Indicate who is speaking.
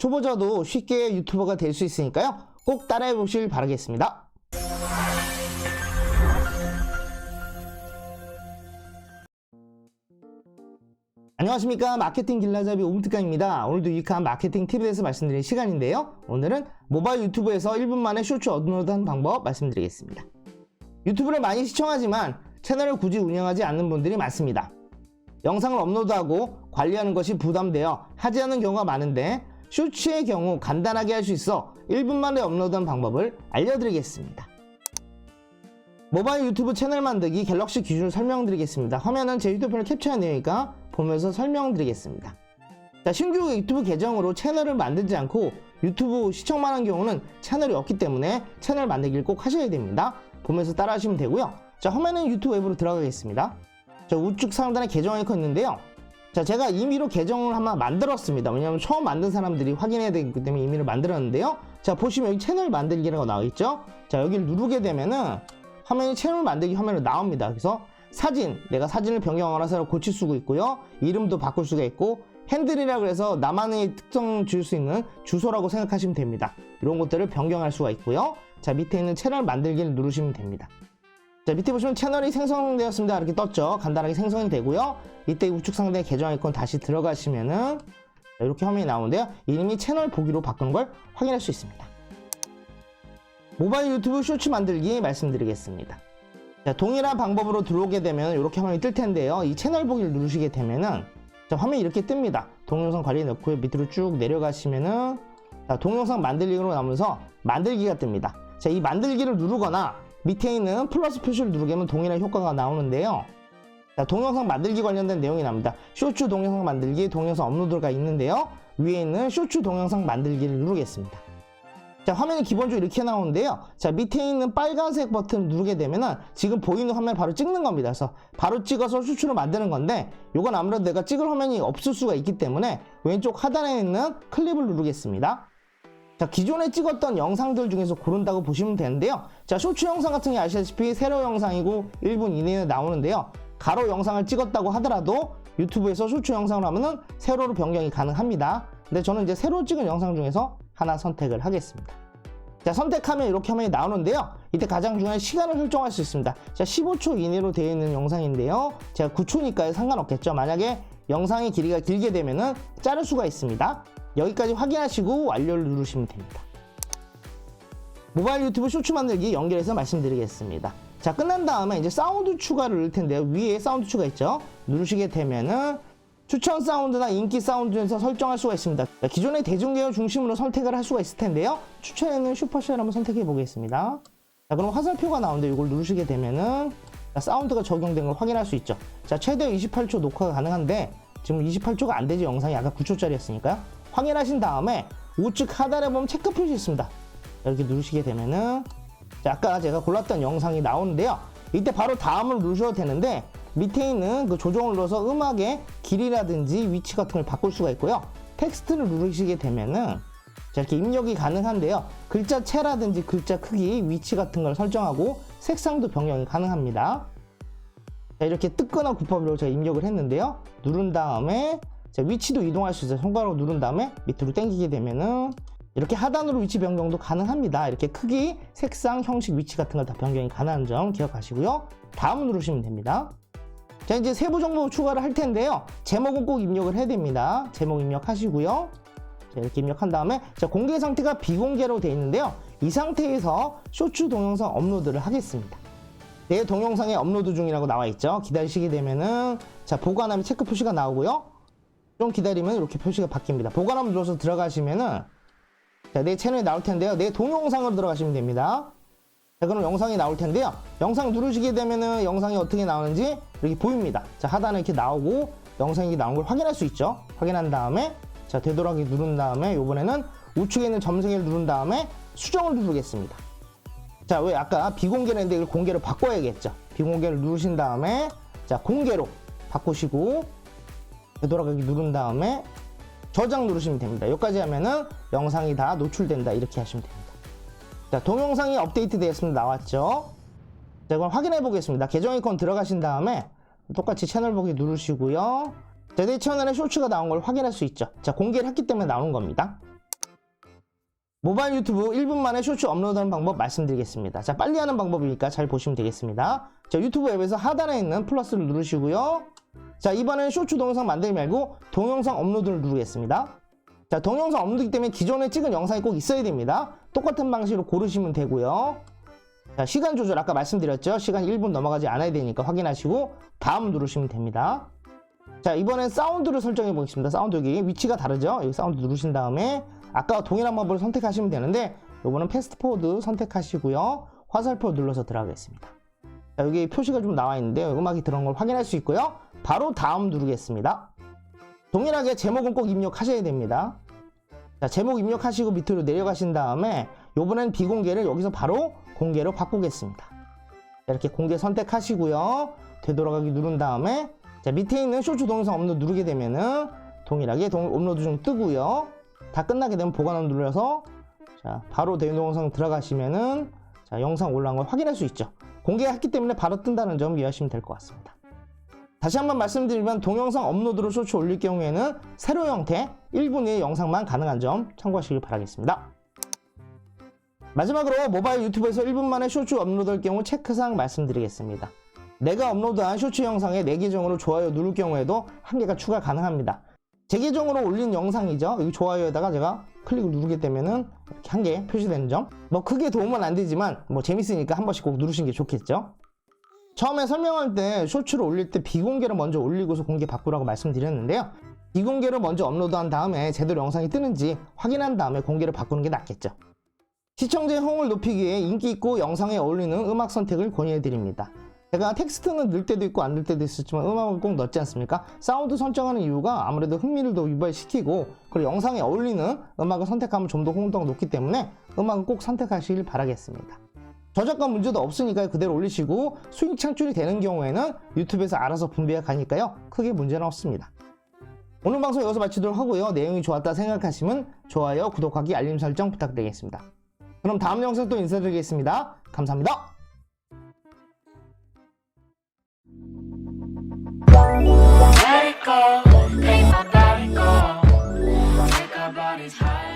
Speaker 1: 초보자도 쉽게 유튜버가 될 수 있으니까요. 꼭 따라해 보실 바라겠습니다. 안녕하십니까. 마케팅 길라잡이 오무특강입니다. 오늘도 유익한 마케팅 팁에 대해서 말씀드릴 시간인데요. 오늘은 모바일 유튜브에서 1분 만에 쇼츠 업로드하는 방법 말씀드리겠습니다. 유튜브를 많이 시청하지만 채널을 굳이 운영하지 않는 분들이 많습니다. 영상을 업로드하고 관리하는 것이 부담되어 하지 않는 경우가 많은데 쇼츠의 경우 간단하게 할 수 있어 1분 만에 업로드하는 방법을 알려드리겠습니다 모바일 유튜브 채널 만들기 갤럭시 기준을 설명드리겠습니다. 화면은 제 휴대폰을 캡처한 내용이니까 보면서 설명드리겠습니다. 자, 신규 유튜브 계정으로 채널을 만들지 않고 유튜브 시청만 한 경우는 채널이 없기 때문에 채널 만들기를 꼭 하셔야 됩니다. 보면서 따라 하시면 되고요. 자, 화면은 유튜브 앱으로 들어가겠습니다. 자, 우측 상단에 계정 아이콘 있는데요. 자, 제가 임의로 계정을 한번 만들었습니다. 왜냐하면 처음 만든 사람들이 확인해야 되기 때문에 임의로 만들었는데요. 자, 보시면 여기 채널 만들기라고 나와 있죠? 자, 여기를 누르게 되면은 화면이 채널 만들기 화면으로 나옵니다. 그래서 사진, 내가 사진을 변경하라 해서 고칠 수가 있고요. 이름도 바꿀 수가 있고 핸들이라 그래서 나만의 특성 줄 수 있는 주소라고 생각하시면 됩니다. 이런 것들을 변경할 수가 있고요. 자, 밑에 있는 채널 만들기를 누르시면 됩니다. 자, 밑에 보시면 채널이 생성되었습니다. 이렇게 떴죠. 간단하게 생성이 되고요. 이때 우측 상단에 계정 아이콘 다시 들어가시면은 자, 이렇게 화면이 나오는데요. 이름이 채널 보기로 바꾸는 걸 확인할 수 있습니다. 모바일 유튜브 쇼츠 만들기 말씀드리겠습니다. 자, 동일한 방법으로 들어오게 되면 이렇게 화면이 뜰 텐데요. 이 채널 보기를 누르시게 되면은 자, 화면이 이렇게 뜹니다. 동영상 관리 넣고 밑으로 쭉 내려가시면은 자, 동영상 만들기로 나오면서 만들기가 뜹니다. 자, 이 만들기를 누르거나 밑에 있는 플러스 표시를 누르게 하면 동일한 효과가 나오는데요. 자, 동영상 만들기 관련된 내용이 나옵니다. 쇼츠 동영상 만들기, 동영상 업로드가 있는데요. 위에 있는 쇼츠 동영상 만들기를 누르겠습니다. 자, 화면이 기본적으로 이렇게 나오는데요. 자, 밑에 있는 빨간색 버튼을 누르게 되면은 지금 보이는 화면 바로 찍는 겁니다. 그래서 바로 찍어서 수출을 만드는 건데 이건 아무래도 내가 찍을 화면이 없을 수가 있기 때문에 왼쪽 하단에 있는 클립을 누르겠습니다. 자, 기존에 찍었던 영상들 중에서 고른다고 보시면 되는데요. 자, 쇼츠 영상 같은 게 아시다시피 세로 영상이고 1분 이내에 나오는데요. 가로 영상을 찍었다고 하더라도 유튜브에서 쇼츠 영상을 하면은 세로로 변경이 가능합니다. 근데 저는 이제 세로 찍은 영상 중에서 하나 선택을 하겠습니다. 자, 선택하면 이렇게 화면이 나오는데요. 이때 가장 중요한 시간을 설정할 수 있습니다. 자, 15초 이내로 되어 있는 영상인데요. 제가 9초니까 상관없겠죠. 만약에 영상의 길이가 길게 되면은 자를 수가 있습니다. 여기까지 확인하시고 완료를 누르시면 됩니다. 모바일 유튜브 쇼츠 만들기 연결해서 말씀드리겠습니다. 자, 끝난 다음에 이제 사운드 추가를 넣을 텐데요. 위에 사운드 추가 있죠? 누르시게 되면은 추천 사운드나 인기 사운드에서 설정할 수가 있습니다. 자, 기존의 대중계열 중심으로 선택을 할 수가 있을 텐데요. 추천에는 슈퍼쉘 한번 선택해 보겠습니다. 자, 그럼 화살표가 나오는데 이걸 누르시게 되면은 자, 사운드가 적용된 걸 확인할 수 있죠. 자, 최대 28초 녹화가 가능한데 지금 28초가 안 되지 영상이 아까 9초짜리였으니까요. 확인하신 다음에 우측 하단에 보면 체크 표시 있습니다. 이렇게 누르시게 되면은 자, 아까 제가 골랐던 영상이 나오는데요. 이때 바로 다음을 누르셔도 되는데 밑에 있는 그 조정을 눌러서 음악의 길이라든지 위치 같은 걸 바꿀 수가 있고요. 텍스트를 누르시게 되면은 자, 이렇게 입력이 가능한데요. 글자체라든지 글자 크기, 위치 같은 걸 설정하고 색상도 변경이 가능합니다. 자, 이렇게 뜨거나 굽업으로 제가 입력을 했는데요. 누른 다음에 자, 위치도 이동할 수 있어요. 손가락으로 누른 다음에 밑으로 당기게 되면은 이렇게 하단으로 위치 변경도 가능합니다. 이렇게 크기, 색상, 형식, 위치 같은 걸 다 변경이 가능한 점 기억하시고요. 다음 누르시면 됩니다. 자, 이제 세부 정보 추가를 할 텐데요. 제목은 꼭 입력을 해야 됩니다. 제목 입력하시고요. 자, 이렇게 입력한 다음에 자, 공개 상태가 비공개로 되어 있는데요. 이 상태에서 쇼츠 동영상 업로드를 하겠습니다. 내 동영상에 업로드 중이라고 나와 있죠. 기다리시게 되면은 자, 보관하면 체크 표시가 나오고요. 좀 기다리면 이렇게 표시가 바뀝니다. 보관함 눌러서 들어가시면은 자, 내 채널이 나올 텐데요. 내 동영상으로 들어가시면 됩니다. 자, 그럼 영상이 나올 텐데요. 영상 누르시게 되면은 영상이 어떻게 나오는지 이렇게 보입니다. 자, 하단에 이렇게 나오고 영상이 나온 걸 확인할 수 있죠. 확인한 다음에 자, 되돌아가기 누른 다음에 이번에는 우측에 있는 점생이를 누른 다음에 수정을 누르겠습니다. 자, 왜 아까 비공개를 했는데 이걸 공개로 바꿔야겠죠. 비공개를 누르신 다음에 자, 공개로 바꾸시고 되돌아가기 누른 다음에 저장 누르시면 됩니다. 여기까지 하면은 영상이 다 노출된다. 이렇게 하시면 됩니다. 자, 동영상이 업데이트 되었습니다. 나왔죠? 자, 이걸 확인해 보겠습니다. 계정 아이콘 들어가신 다음에 똑같이 채널 보기 누르시고요. 자, 내 채널에 쇼츠가 나온 걸 확인할 수 있죠. 자, 공개를 했기 때문에 나오는 겁니다. 모바일 유튜브 1분 만에 쇼츠 업로드하는 방법 말씀드리겠습니다. 자, 빨리 하는 방법이니까 잘 보시면 되겠습니다. 자, 유튜브 앱에서 하단에 있는 플러스를 누르시고요. 자, 이번에는 쇼츠 동영상 만들기 말고 동영상 업로드를 누르겠습니다. 자, 동영상 업로드기 때문에 기존에 찍은 영상이 꼭 있어야 됩니다. 똑같은 방식으로 고르시면 되고요. 자, 시간 조절 아까 말씀드렸죠? 시간 1분 넘어가지 않아야 되니까 확인하시고 다음 누르시면 됩니다. 자, 이번엔 사운드를 설정해 보겠습니다. 사운드 여기 위치가 다르죠? 여기 사운드 누르신 다음에 아까 동일한 방법을 선택하시면 되는데 요거는 패스트 포워드 선택하시고요. 화살표 눌러서 들어가겠습니다. 자, 여기 표시가 좀 나와 있는데 음악이 들어온 걸 확인할 수 있고요. 바로 다음 누르겠습니다. 동일하게 제목은 꼭 입력하셔야 됩니다. 자, 제목 입력하시고 밑으로 내려가신 다음에 요번엔 비공개를 여기서 바로 공개로 바꾸겠습니다. 자, 이렇게 공개 선택하시고요. 되돌아가기 누른 다음에 자, 밑에 있는 쇼츠 동영상 업로드 누르게 되면은 동일하게 동, 업로드 중 뜨고요. 다 끝나게 되면 보관을 눌러서 자, 바로 내 동영상 들어가시면은 자, 영상 올라온 걸 확인할 수 있죠. 공개했기 때문에 바로 뜬다는 점 이해하시면 될 것 같습니다. 다시 한번 말씀드리면 동영상 업로드로 쇼츠 올릴 경우에는 세로 형태 1분 이의 영상만 가능한 점 참고하시길 바라겠습니다. 마지막으로 모바일 유튜브에서 1분 만에 쇼츠 업로드할 경우 체크사항 말씀드리겠습니다. 내가 업로드한 쇼츠 영상에 내 계정으로 좋아요 누를 경우에도 한 개가 추가 가능합니다. 제 계정으로 올린 영상이죠. 여기 좋아요에다가 제가 클릭을 누르게 되면은 이렇게 한 개 표시되는 점. 뭐 크게 도움은 안 되지만 뭐 재밌으니까 한 번씩 꼭 누르시는 게 좋겠죠. 처음에 설명할 때 쇼츠를 올릴 때 비공개로 먼저 올리고서 공개 바꾸라고 말씀드렸는데요. 비공개로 먼저 업로드한 다음에 제대로 영상이 뜨는지 확인한 다음에 공개를 바꾸는 게 낫겠죠. 시청자의 호응을 높이기 위해 인기 있고 영상에 어울리는 음악 선택을 권유해 드립니다. 제가 텍스트는 넣을 때도 있고 안 넣을 때도 있었지만 음악은 꼭 넣지 않습니까? 사운드 선정하는 이유가 아무래도 흥미를 더 유발시키고 그리고 영상에 어울리는 음악을 선택하면 좀 더 호응도가 높기 때문에 음악은 꼭 선택하시길 바라겠습니다. 저작권 문제도 없으니까 그대로 올리시고 수익 창출이 되는 경우에는 유튜브에서 알아서 분배해 가니까요. 크게 문제는 없습니다. 오늘 방송 여기서 마치도록 하고요. 내용이 좋았다 생각하시면 좋아요, 구독하기, 알림 설정 부탁드리겠습니다. 그럼 다음 영상 또 인사드리겠습니다. 감사합니다.
Speaker 2: Let it go, make my body go. Take our bodies high.